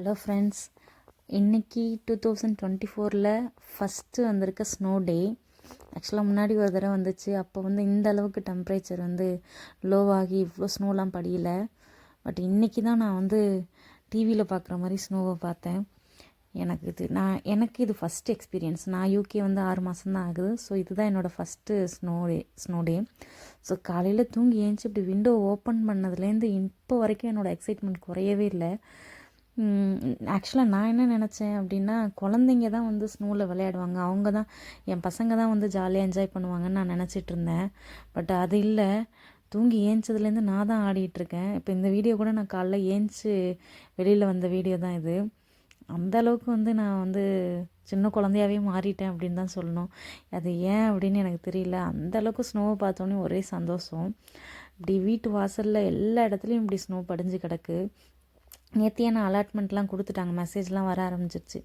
Hello friends இன்றைக்கி two thousand twenty ஃபோரில் first வந்திருக்க ஸ்னோ டே ஆக்சுவலாக முன்னாடி ஒரு தடவை வந்துச்சு. அப்போ வந்து இந்த அளவுக்கு டெம்ப்ரேச்சர் வந்து லோவாகி இவ்வளோ ஸ்னோலாம் படியல. பட் இன்றைக்கி தான் நான் வந்து டிவியில் பார்க்குற மாதிரி ஸ்னோவை பார்த்தேன். எனக்கு இது நான் எனக்கு இது ஃபஸ்ட் எக்ஸ்பீரியன்ஸ் நான் யூகே வந்து ஆறு மாதம் தான் ஆகுது. ஸோ இதுதான் என்னோடய first snow day snow day so காலையில் தூங்கி ஏஞ்சி இப்படி விண்டோ ஓப்பன் பண்ணதுலேருந்து இப்போ வரைக்கும் என்னோடய எக்ஸைட்மெண்ட் குறையவே இல்லை. ஆக்சுவலாக நான் என்ன நினச்சேன் அப்படின்னா குழந்தைங்க தான் வந்து ஸ்னோவில் விளையாடுவாங்க. அவங்க தான் என் பசங்க தான் வந்து ஜாலியாக என்ஜாய் பண்ணுவாங்கன்னு நான் நினச்சிட்டு இருந்தேன். பட் அது இல்லை. தூங்கி ஏஞ்சதுலேருந்து நான் தான் ஆடிட்டுருக்கேன் இப்போ இந்த வீடியோ கூட நான் காலைல ஏஞ்சி வெளியில் வந்த வீடியோ தான் இது. அந்த அளவுக்கு வந்து நான் வந்து சின்ன குழந்தையாவே மாறிட்டேன் அப்படின்னு தான் சொல்லணும். அது ஏன் அப்படின்னு எனக்கு தெரியல. அந்த அளவுக்கு ஸ்னோவை பார்த்தோன்னே ஒரே சந்தோஷம். இப்படி வீட்டு வாசலில் எல்லா இடத்துலையும் இப்படி ஸ்னோ படிஞ்சு கிடக்கு. நேத்தியான அலாட்மெண்ட்லாம் கொடுத்துட்டாங்க? மெசேஜ்லாம் வர ஆரம்பிச்சிருச்சு.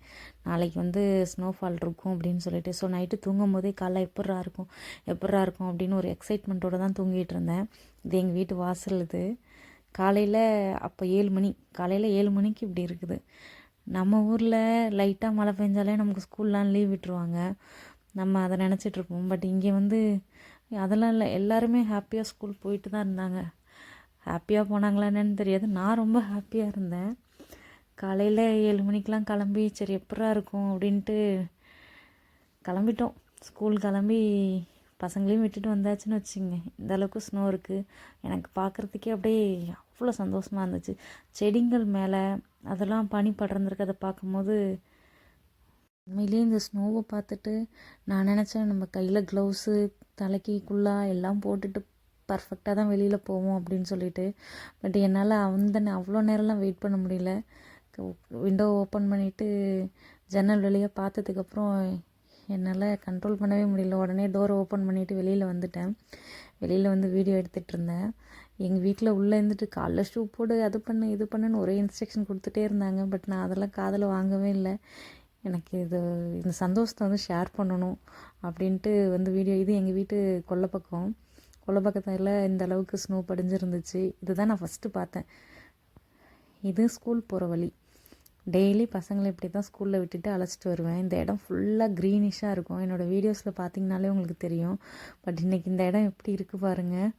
நாளைக்கு வந்து ஸ்னோஃபால் இருக்கும் அப்படின்னு சொல்லிட்டு. ஸோ நைட்டு தூங்கும் போதே காலைல எப்பட்றா இருக்கும்? எப்பட்றா இருக்கும் அப்படின்னு ஒரு எக்ஸைட்மெண்ட்டோடு தான் தூங்கிட்டு இருந்தேன். இது எங்கள் வீட்டு வாசல் இது. காலையில் அப்போ ஏழு மணி. காலையில் ஏழு மணிக்கு இப்படி இருக்குது. நம்ம ஊரில் லைட்டாக மழை பெஞ்சாலே நமக்கு ஸ்கூல்லாம் லீவ் விட்டுருவாங்க. நம்ம அதை நினச்சிட்ருப்போம் பட் இங்கே வந்து அதெல்லாம் இல்லை. எல்லாருமே ஹாப்பியாக ஸ்கூல் போயிட்டு தான் இருந்தாங்க. ஹாப்பியாக போனாங்களா என்னன்னு தெரியாது. நான் ரொம்ப ஹாப்பியாக இருந்தேன். காலையில் ஏழு மணிக்கெலாம் கிளம்பி சரி எப்படா இருக்கும் அப்படின்ட்டு கிளம்பிட்டோம். ஸ்கூல் கிளம்பி பசங்களையும் விட்டுட்டு வந்தாச்சுன்னு வச்சுங்க இந்த அளவுக்கு ஸ்னோ இருக்குது எனக்கு பார்க்குறதுக்கே அப்படியே அவ்வளோ சந்தோஷமாக இருந்துச்சு. செடிங்கள் மேலே அதெல்லாம் பனி படர்ந்துருக்கு பார்க்கும்போது உண்மையிலேயே இந்த ஸ்னோவை பார்த்துட்டு நான் நினச்சேன் நம்ம கையில் க்ளவுஸு தலைக்கு குள்ளா எல்லாம் போட்டுட்டு பர்ஃபெக்டாக தான் வெளியில் போவோம் அப்படின்னு சொல்லிட்டு. பட் என்னால் அந்த அவ்வளோ நேரம்லாம் வெயிட் பண்ண முடியல. விண்டோ ஓப்பன் பண்ணிவிட்டு ஜன்னல் வழியாக பார்த்ததுக்கப்புறம் என்னால் கண்ட்ரோல் பண்ணவே முடியல. உடனே டோரை ஓப்பன் பண்ணிவிட்டு வெளியில் வந்துட்டேன். வெளியில் வந்து வீடியோ எடுத்துகிட்டு இருந்தேன். எங்கள் வீட்டில் உள்ளே இருந்துட்டு காலைல ஷூ போடு அது பண்ணு இது பண்ணுன்னு ஒரே இன்ஸ்ட்ரக்ஷன் கொடுத்துட்டே இருந்தாங்க. பட் நான் அதெல்லாம் காதில் வாங்கவே இல்லை. எனக்கு இது இந்த சந்தோஷத்தை வந்து ஷேர் பண்ணணும் அப்படின்ட்டு வந்து வீடியோ இது எங்கள் வீட்டு கொல்லை பக்கம் கொலப்பக்கத்தில் இந்த அளவுக்கு ஸ்னோ படிஞ்சிருந்துச்சு. இதுதான் நான் ஃபஸ்ட்டு பார்த்தேன். இது ஸ்கூல் போகிற வழி. டெய்லி பசங்களை இப்படி தான் ஸ்கூலில் விட்டுட்டு அழைச்சிட்டு வருவேன். இந்த இடம் ஃபுல்லாக க்ரீனிஷாக இருக்கும். என்னோடய வீடியோஸில் பார்த்தீங்கனாலே உங்களுக்கு தெரியும். பட் இன்றைக்கி இந்த இடம் எப்படி இருக்குது பாருங்கள்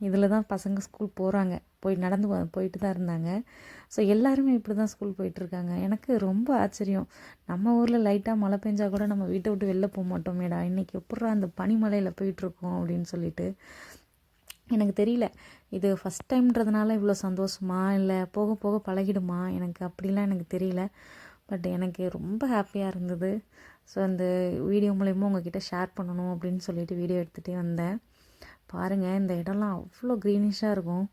இதில் தான் பசங்க ஸ்கூல் போகிறாங்க. போய் நடந்து போயிட்டு தான் இருந்தாங்க. ஸோ எல்லாருமே இப்படி தான் ஸ்கூல் போயிட்டுருக்காங்க. எனக்கு ரொம்ப ஆச்சரியம். நம்ம ஊரில் லைட்டாக மழை பெஞ்சால் கூட நம்ம வீட்டை விட்டு வெளில போக மாட்டோமேடா இன்றைக்கி எப்பட்றா அந்த பனிமலையில் போயிட்டுருக்கோம் அப்படின்னு சொல்லிட்டு. எனக்கு தெரியல. இது ஃபஸ்ட் டைம்ன்றதுனால இவ்வளோ சந்தோஷமா? இல்லை போக போக பழகிடுமா? எனக்கு அப்படிலாம் எனக்கு தெரியல. பட் எனக்கு ரொம்ப ஹாப்பியாக இருந்தது. ஸோ அந்த வீடியோ மூலயமா உங்ககிட்ட ஷேர் பண்ணணும் அப்படின்னு சொல்லிட்டு வீடியோ எடுத்துகிட்டே வந்தேன். பாருங்கள் இந்த இடம்லாம் அவ்வளோ க்ரீனிஷாக இருக்கும்.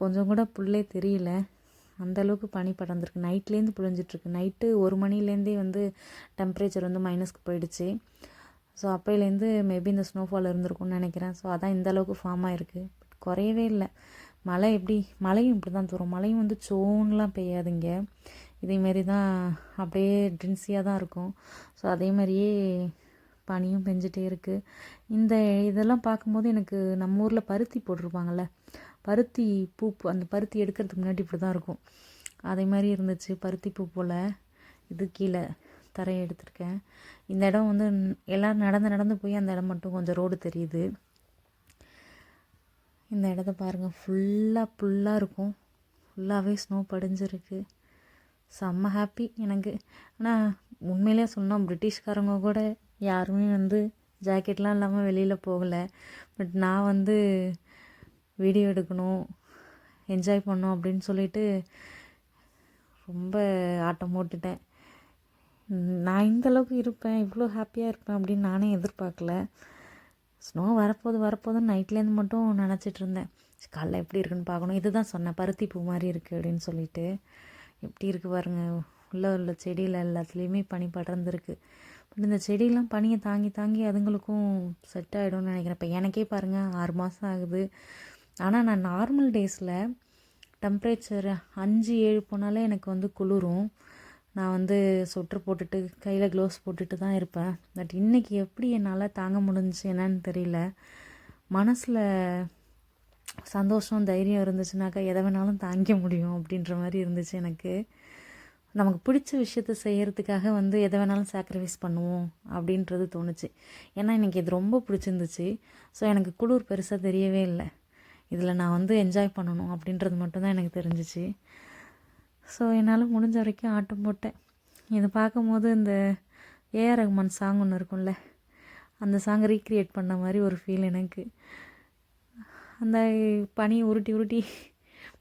கொஞ்சம் கூட புல்லே தெரியல. அந்தளவுக்கு பனி படர்ந்துருக்கு. நைட்லேருந்து புழிஞ்சிட்ருக்கு. நைட்டு ஒரு மணிலேருந்தே வந்து டெம்ப்ரேச்சர் வந்து மைனஸ்க்கு போயிடுச்சு. ஸோ அப்போலேருந்து மேபி இந்த ஸ்னோஃபால் இருந்திருக்கும்னு நினைக்கிறேன். ஸோ அதான் இந்த அளவுக்கு ஃபார்ம் ஆகிருக்கு பட் குறையவே இல்லை. மழை எப்படி? மழையும் இப்படி தான் தரும் மழையும் வந்து சோன்லாம் பெய்யாதுங்க. இதேமாரி தான் அப்படியே ட்ரின்ஸியாக தான் இருக்கும். ஸோ அதே மாதிரியே பனியும் பெஞ்சிட்டே இருக்குது இந்த இதெல்லாம் பார்க்கும்போது எனக்கு நம்ம ஊரில் பருத்தி போட்டிருப்பாங்கள்ல பருத்தி பூ அந்த பருத்தி எடுக்கிறதுக்கு முன்னாடி இப்படி தான் இருக்கும். அதே மாதிரி இருந்துச்சு பருத்தி பூ போல். இது கீழே தரையை எடுத்திருக்கேன். இந்த இடம் வந்து எல்லோரும் நடந்து நடந்து போய் அந்த இடம் மட்டும் கொஞ்சம் ரோடு தெரியுது. இந்த இடத்த பாருங்கள் ஃபுல்லாக ஃபுல்லாக இருக்கும். ஃபுல்லாகவே ஸ்னோ படிஞ்சிருக்கு. செம்ம ஹாப்பி எனக்கு. ஆனால் உண்மையிலே சொன்னால் பிரிட்டிஷ்காரங்க கூட யாருமே வந்து ஜாக்கெட்லாம் இல்லாமல் வெளியில் போகலை. பட் நான் வந்து வீடியோ எடுக்கணும் என்ஜாய் பண்ணும் அப்படின்னு சொல்லிட்டு ரொம்ப ஆட்டம் போட்டுட்டேன். நான் இந்த அளவுக்கு இருப்பேன் இவ்வளோ ஹாப்பியாக இருப்பேன் அப்படின்னு நானே எதிர்பார்க்கல. ஸ்னோ வரப்போது வரப்போதுன்னு நைட்லேருந்து மட்டும் நினச்சிட்டு இருந்தேன். காலைல எப்படி இருக்குன்னு பார்க்கணும். இதுதான் சொன்னேன் பருத்தி பூ மாதிரி இருக்குது அப்படின்னு சொல்லிட்டு. எப்படி இருக்குது பாருங்கள் உள்ளே உள்ள செடியில் எல்லாத்துலேயுமே பனி படர்ந்துருக்கு. இந்த செடியெலாம் பனியை தாங்கி தாங்கி அதுங்களுக்கும் செட் ஆகிடும்னு நினைக்கிறேன். இப்போ எனக்கே பாருங்கள் ஆறு மாதம் ஆகுது. ஆனால் நான் நார்மல் டேஸில் டெம்ப்ரேச்சர் அஞ்சு ஏழு போனாலே எனக்கு வந்து குளிரும். நான் வந்து சொட்ரு போட்டுட்டு கையில் க்ளவுஸ் போட்டுட்டு தான் இருப்பேன். பட் இன்றைக்கி எப்படி என்னால் தாங்க முடிஞ்சிச்சு என்னன்னு தெரியல. மனசில் சந்தோஷம் தைரியம் இருந்துச்சுனாக்கா எதை வேணாலும் தாங்கிக்க முடியும் அப்படின்ற மாதிரி இருந்துச்சு எனக்கு. நமக்கு பிடிச்ச விஷயத்த செய்கிறதுக்காக வந்து எதை வேணாலும் சாக்ரிஃபைஸ் பண்ணுவோம் அப்படின்றது தோணுச்சு. ஏன்னா எனக்கு இது ரொம்ப பிடிச்சிருந்துச்சு. ஸோ எனக்கு குளிர் பெருசாக தெரியவே இல்லை. இதில் நான் வந்து என்ஜாய் பண்ணணும் அப்படின்றது மட்டும்தான் எனக்கு தெரிஞ்சிச்சு. ஸோ என்னால் முடிஞ்ச வரைக்கும் ஆட்டம் போட்டேன். இதை பார்க்கும்போது இந்த ஏஆர் ரஹ்மான் சாங் ஒன்று இருக்கும்ல அந்த சாங் ரீக்ரியேட் பண்ண மாதிரி ஒரு ஃபீல் எனக்கு. அந்த பனி உருட்டி உருட்டி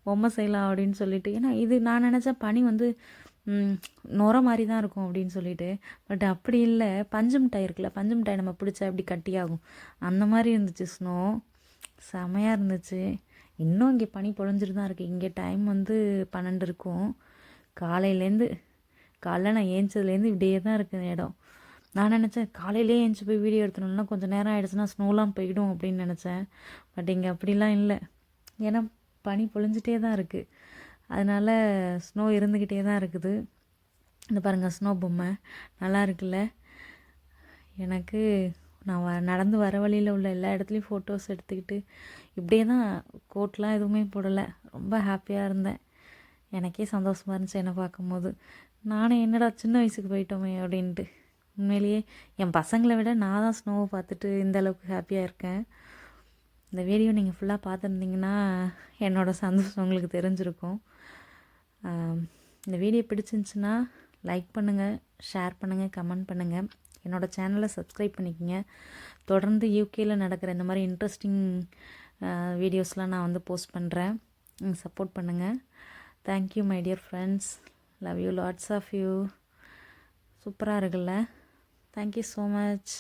பொம்மை செய்யலாம் அப்படின்னு சொல்லிட்டு. ஏன்னா இது நான் நினச்சேன் பனி வந்து நுர மாதிரி தான் இருக்கும் அப்படின்னு சொல்லிட்டு. பட் அப்படி இல்லை பஞ்சு மிட்டாய் இருக்குல்ல பஞ்சு மிட்டாய் நம்ம பிடிச்சா எப்படி கட்டியாகும்? அந்த மாதிரி இருந்துச்சு ஸ்னோ. செமையாக இருந்துச்சு. இன்னும் இங்கே பனி பொழிஞ்சிட்டு தான் இருக்குது இங்கே டைம் வந்து பன்னெண்டு இருக்கும். காலையிலேருந்து காலைல நான் ஏஞ்சதுலேருந்து இப்படியே தான் இருக்குது இடம். நான் நினச்சேன் காலையிலே ஏஞ்சி போய் வீடியோ எடுத்துனோம்னா கொஞ்சம் நேரம் ஆகிடுச்சுன்னா ஸ்னோலாம் போயிடும் அப்படின்னு நினச்சேன். பட் இங்கே அப்படிலாம் இல்லை. ஏன்னா பனி பொழிஞ்சிட்டே தான் இருக்குது அதனால் ஸ்னோ இருந்துக்கிட்டே தான் இருக்குது. இந்த பாருங்கள் ஸ்னோ பொம்மை. நல்லா இருக்குல்ல? எனக்கு நான் வ நடந்து வர வழியில் உள்ள எல்லா இடத்துலையும் ஃபோட்டோஸ் எடுத்துக்கிட்டு இப்படியே தான் கோட்லாம் எதுவுமே போடலை. ரொம்ப ஹாப்பியாக இருந்தேன். எனக்கே சந்தோஷமாக இருந்துச்சு என்னை பார்க்கும்போது. நானும் என்னடா சின்ன வயசுக்கு போயிட்டோமே அப்படின்ட்டு. உண்மையிலேயே என் பசங்களை விட நான் தான் ஸ்னோவை பார்த்துட்டு இந்த அளவுக்கு ஹாப்பியாக இருக்கேன். இந்த வீடியோ நீங்கள் ஃபுல்லாக பார்த்துருந்தீங்கன்னா என்னோடய சந்தோஷம் உங்களுக்கு தெரிஞ்சிருக்கும். இந்த வீடியோ பிடிச்சிருந்துச்சுன்னா லைக் பண்ணுங்கள் ஷேர் பண்ணுங்கள் கமெண்ட் பண்ணுங்கள் என்னோடய சேனலை சப்ஸ்கிரைப் பண்ணிக்கோங்க. தொடர்ந்து யூகேயில் நடக்கிற இந்த மாதிரி இன்ட்ரெஸ்டிங் வீடியோஸ்லாம் நான் வந்து போஸ்ட் பண்ணுறேன் சப்போர்ட் பண்ணுங்கள் thank you my dear friends love you lots of you சூப்பராக இருக்குல்ல. Thank you so much